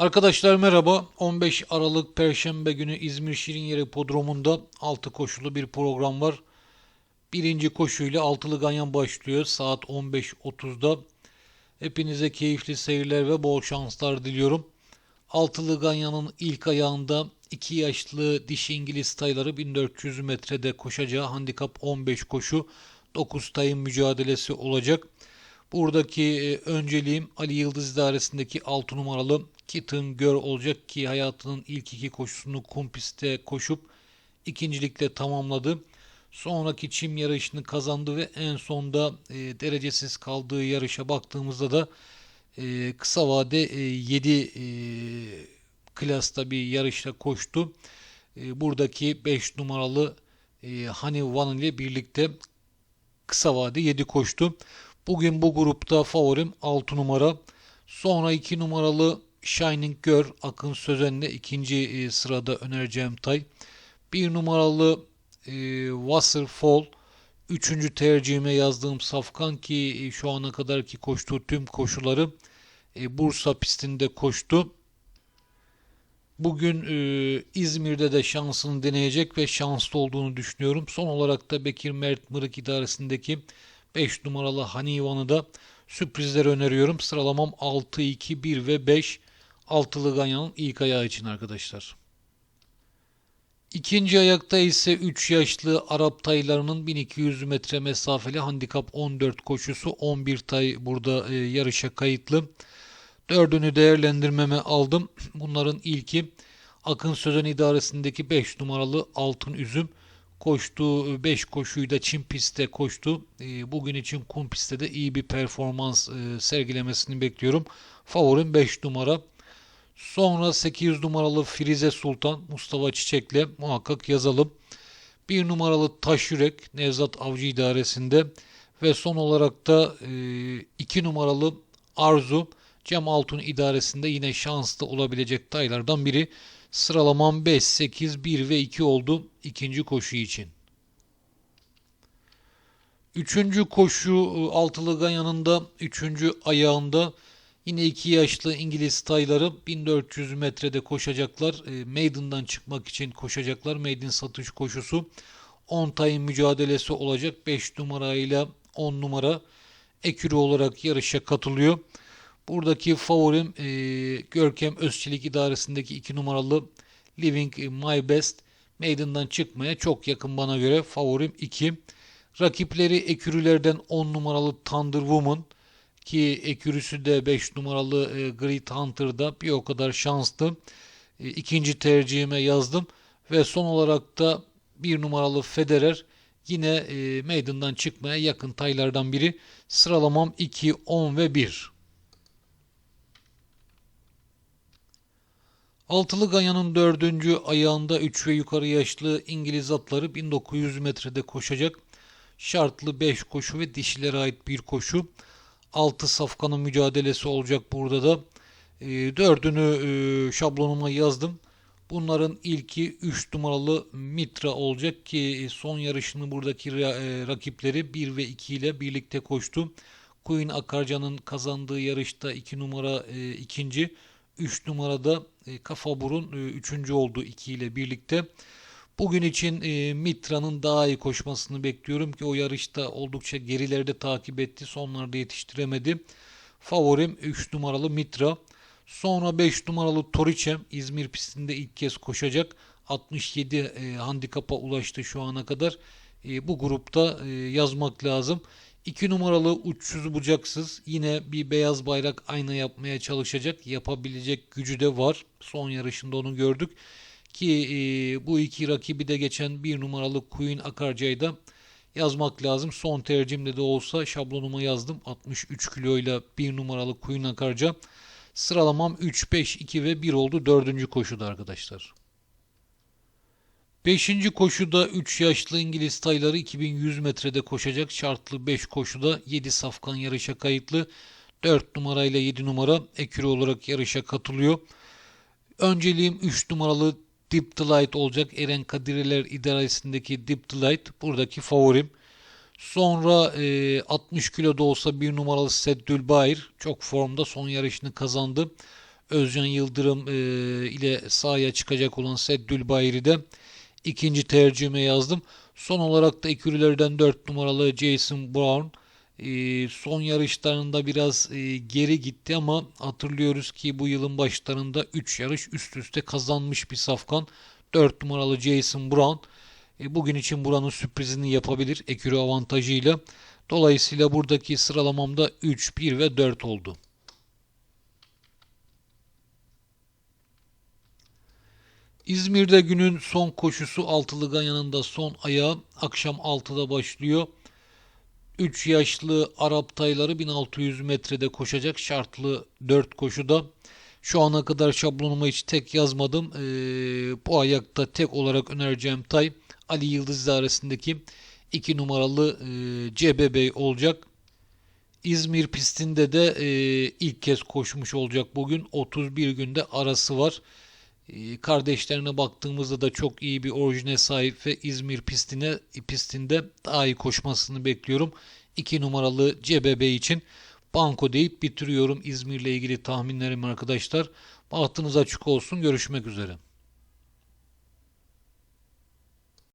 Arkadaşlar merhaba. 15 Aralık Perşembe günü İzmir Şirinyeri Podromu'nda 6 koşulu bir program var. Birinci koşuyla altılı ganyan başlıyor saat 15.30'da. Hepinize keyifli seyirler ve bol şanslar diliyorum. Altılı ganyanın ilk ayağında 2 yaşlı dişi İngiliz tayları 1400 metrede koşacağı handikap 15 koşu 9 tayın mücadelesi olacak. Buradaki e, önceliğim Ali Yıldız idaresindeki 6 numaralı Kitten Gör olacak ki hayatının ilk iki koşusunu kum pistte koşup ikincilikle tamamladı. Sonraki çim yarışını kazandı ve en sonda e, derecesiz kaldığı yarışa baktığımızda da e, kısa vade e, 7 e, klasta bir yarışta koştu. E, buradaki 5 numaralı e, Honey One ile birlikte kısa vade 7 koştu. Bugün bu grupta favorim 6 numara. Sonra 2 numaralı Shining Girl Akın Sözen'le ikinci e, sırada önereceğim tay. 1 numaralı e, Wasserfall Üçüncü tercihime yazdığım Safkan ki e, şu ana kadarki koştuğu tüm koşuları e, Bursa pistinde koştu. Bugün e, İzmir'de de şansını deneyecek ve şanslı olduğunu düşünüyorum. Son olarak da Bekir Mert Mırık idaresindeki 5 numaralı Hanivan'ı da sürprizler öneriyorum. Sıralamam 6, 2, 1 ve 5. Altılı Ganyan'ın ilk ayağı için arkadaşlar. İkinci ayakta ise 3 yaşlı Arap taylarının 1200 metre mesafeli handikap 14 koşusu 11 tay burada e, yarışa kayıtlı. Dördünü değerlendirmeme aldım. Bunların ilki Akın Sözen idaresindeki 5 numaralı Altın Üzüm koştuğu 5 koşuyu da Çin pistte koştu. E, bugün için kum pistte de iyi bir performans e, sergilemesini bekliyorum. Favorim 5 numara. Sonra 8 numaralı Firize Sultan Mustafa Çiçek'le muhakkak yazalım. 1 numaralı Taş Yürek Nevzat Avcı idaresinde ve son olarak da 2 numaralı Arzu Cem Altun idaresinde yine şanslı olabilecek taylardan biri. Sıralamam 5, 8, 1 ve 2 oldu ikinci koşu için. Üçüncü koşu altılı ganyanında, üçüncü ayağında yine iki yaşlı İngiliz tayları 1400 metrede koşacaklar. E, Maiden'dan çıkmak için koşacaklar. Maiden satış koşusu. 10 tayın mücadelesi olacak. 5 numarayla 10 numara ekürü olarak yarışa katılıyor. Buradaki favorim e, Görkem Özçelik idaresindeki 2 numaralı Living My Best. Maiden'dan çıkmaya çok yakın bana göre favorim 2. Rakipleri ekürülerden 10 numaralı Thunder Woman ki ekürüsü de 5 numaralı e, Great Hunter'da bir o kadar şanslı. E, ikinci tercihime yazdım ve son olarak da 1 numaralı Federer yine e, Maiden'dan çıkmaya yakın taylardan biri. Sıralamam 2, 10 ve 1. Altılı Ganyan'ın dördüncü ayağında 3 ve yukarı yaşlı İngiliz atları 1900 metrede koşacak. Şartlı 5 koşu ve dişilere ait bir koşu. 6 safkanın mücadelesi olacak burada da. E, dördünü e, şablonuma yazdım. Bunların ilki 3 numaralı Mitra olacak ki son yarışını buradaki e, rakipleri 1 ve 2 ile birlikte koştu. Queen Akarcan'ın kazandığı yarışta 2 numara e, ikinci. 3 numarada e, Kafa Burun 3. E, oldu 2 ile birlikte. Bugün için e, Mitra'nın daha iyi koşmasını bekliyorum ki o yarışta oldukça gerilerde takip etti. Sonlarda yetiştiremedi. Favorim 3 numaralı Mitra. Sonra 5 numaralı Toriçem İzmir pistinde ilk kez koşacak. 67 e, handikapa ulaştı şu ana kadar. Bu grupta yazmak lazım. 2 numaralı uçsuz bucaksız yine bir beyaz bayrak ayna yapmaya çalışacak. Yapabilecek gücü de var. Son yarışında onu gördük. Ki e, bu iki rakibi de geçen bir numaralı Queen Akarca'yı da yazmak lazım. Son tercihimde de olsa şablonuma yazdım. 63 kiloyla bir numaralı Queen Akarca. Sıralamam 3, 5, 2 ve 1 oldu. Dördüncü koşuda arkadaşlar. Beşinci koşuda 3 yaşlı İngiliz tayları 2100 metrede koşacak. Şartlı 5 koşuda 7 safkan yarışa kayıtlı. 4 numarayla 7 numara ekürü olarak yarışa katılıyor. Önceliğim 3 numaralı Deep Delight olacak. Eren Kadireler idaresindeki Deep Delight buradaki favorim. Sonra e, 60 kiloda olsa bir numaralı Seddül Bayır çok formda son yarışını kazandı. Özcan Yıldırım e, ile sahaya çıkacak olan Seddül Bayri de ikinci tercihime yazdım. Son olarak da ekürülerden 4 numaralı Jason Brown e, son yarışlarında biraz e, geri gitti ama hatırlıyoruz ki bu yılın başlarında 3 yarış üst üste kazanmış bir safkan. 4 numaralı Jason Brown e, bugün için buranın sürprizini yapabilir ekürü avantajıyla. Dolayısıyla buradaki sıralamamda 3, 1 ve 4 oldu. İzmir'de günün son koşusu Altılı Ganyan'ın son ayağı akşam 6'da başlıyor. 3 yaşlı Arap tayları 1600 metrede koşacak şartlı 4 koşuda. Şu ana kadar şablonuma hiç tek yazmadım. Ee, bu ayakta tek olarak önereceğim tay Ali Yıldız idaresindeki 2 numaralı e, CBB olacak. İzmir pistinde de e, ilk kez koşmuş olacak bugün. 31 günde arası var. E, kardeşlerine baktığımızda da çok iyi bir orijine sahip ve İzmir pistine pistinde daha iyi koşmasını bekliyorum. 2 numaralı CBB için banko deyip bitiriyorum İzmir'le ilgili tahminlerim arkadaşlar. Bahtınız açık olsun. Görüşmek üzere.